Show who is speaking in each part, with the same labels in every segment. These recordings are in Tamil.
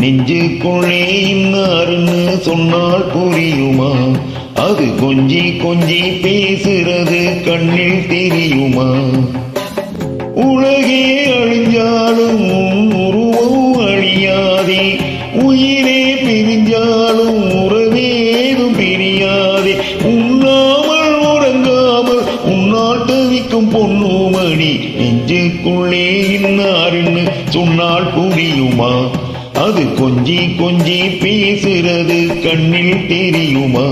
Speaker 1: நெஞ்சுக்குள்ளே இன்னாருன்னு சொன்னால் புரியுமா? அது கொஞ்சி கொஞ்சி பேசுறது கண்ணில் தெரியுமா? உலகே அழிஞ்சாலும் உருவம் அழியாதே. உயிரே பிரிஞ்சாலும் உறவேதும் பிரியாதே. உண்ணாமல் உறங்காமல் உன்னால் தவிக்கும் பொன்னுமணி நெஞ்சுக்குள்ளே இன்னாருன்னு சொன்னால் புரியுமா? அது கொஞ்சி கொஞ்சி பேசுறது கண்ணில் தெரியுமா?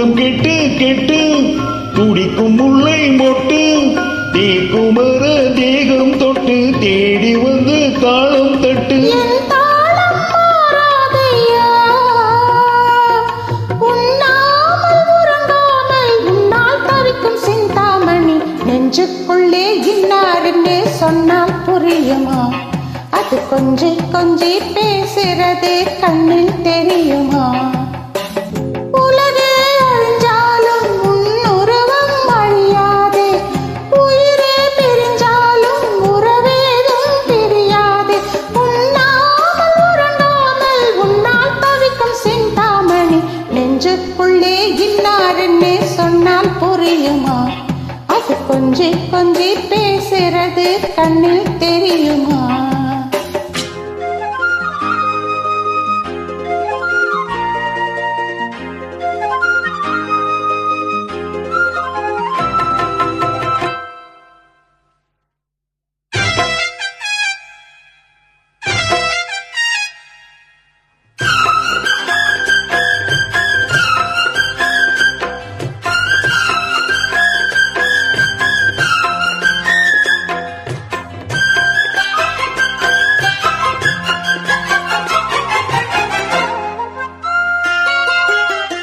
Speaker 1: தூக்கம் கெட்டு கெட்டு. துடிக்கும் முல்லை மொட்டு. தேக்குமர தேகம் தொட்டு தேடி வந்து தாளம் தட்டு.
Speaker 2: என் தாளம் மாறாதையா? நெஞ்சுக்குள்ளே இன்னாருன்னு சொன்னால் புரியுமா? அது கொஞ்சி கொஞ்சி கண்ணில் தெரியுமா? இன்னாருன்னு சொன்னால் புரியுமா? அது கொஞ்சி கொஞ்சி பேசுறது கண்ணில் தெரியுமா?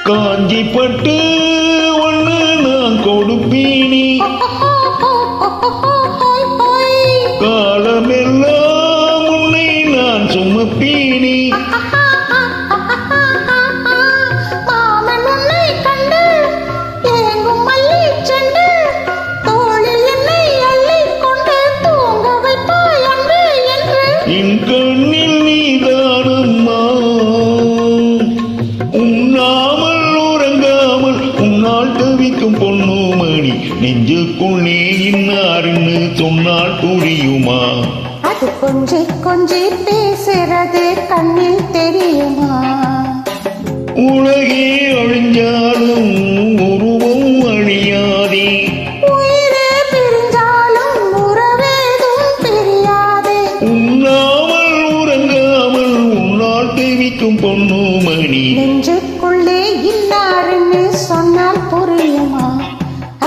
Speaker 1: காஞ்சி பட்டு ஒன்று நான் கொடுப்பீனி. நெஞ்சுக்குள்ளே இன்னாருன்னு சொன்னால் புரியுமா?
Speaker 2: அது கொஞ்சி கொஞ்சி பேசுறது கண்ணில் தெரியுமா?
Speaker 1: உலகே அழிஞ்சாலும் உருவம் அழியாதே
Speaker 2: உயிரே பிரிஞ்சாலும் உறவேதும் பிரியாதே.
Speaker 1: உண்ணாமல் உறங்காமல் உன்னால் பொன்னுமணி
Speaker 2: நெஞ்சுக்குள்ளே இன்னாருன்னு